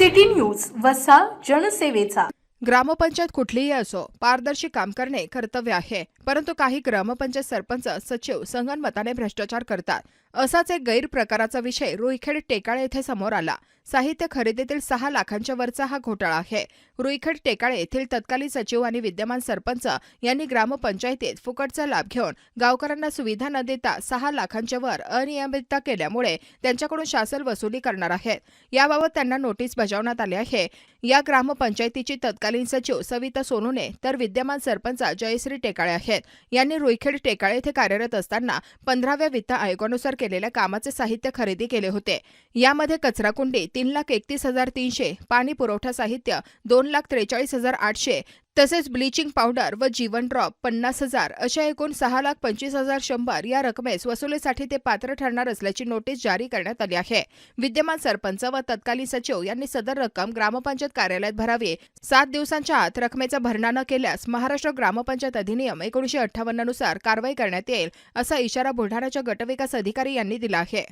City news वसा जनसेवेचा. ग्रामपंचायत कुठलीही असो पारदर्शी काम करणे कर्तव्य आहे. परंतु काही ग्रामपंचायत सरपंच सचिव संगनमताने भ्रष्टाचार करतात. असाच एक गैरप्रकाराचा विषय रुईखेड टेकाळे येथे समोर आला. साहित्य खरेदीतील सहा लाखांच्या वरचा हा घोटाळा आहे. रुईखेड टेकाळे येथील तत्कालीन सचिव आणि विद्यमान सरपंच यांनी ग्रामपंचायतीत फुकटचा लाभ घेऊन गावकऱ्यांना सुविधा न देता सहा लाखांच्या वर अनियमितता केल्यामुळे त्यांच्याकडून शासन वसुली करणार आहेत याबाबत त्यांना नोटीस बजावण्यात आली आहे. या ग्रामपंचायतीची तत्कालीन सचिव सविता सोनूने तर विद्यमान सरपंच जयश्री टेकाळे आहेत. यांनी रुईखेड टेकाळे येथे कार्यरत असताना पंधराव्या वित्त आयोगानुसार केलेल्या कामाचे साहित्य खरेदी केले होते. यामध्ये कचराकुंडी तीन लाख एकतीस हजार तीनशे पाणी पुरवठा साहित्य दोन लाख त्रेचाळीस हजार आठशे तसेच ब्लिचिंग पावडर व जीवन ड्रॉप पन्नास हजार अशा एकूण सहा लाख पंचवीस हजार शंभर या रकमेस वसुलीसाठी ते पात्र ठरणार असल्याची नोटीस जारी करण्यात आली आहे. विद्यमान सरपंच व तत्कालीन सचिव यांनी सदर रक्कम ग्रामपंचायत कार्यालयात भरावी. सात दिवसांच्या आत रकमेचा भरणा न केल्यास महाराष्ट्र ग्रामपंचायत अधिनियम एकोणीशे अठ्ठावन्ननुसार कारवाई करण्यात येईल असा इशारा बुलढाण्याच्या गटविकास अधिकारी यांनी दिला आहे.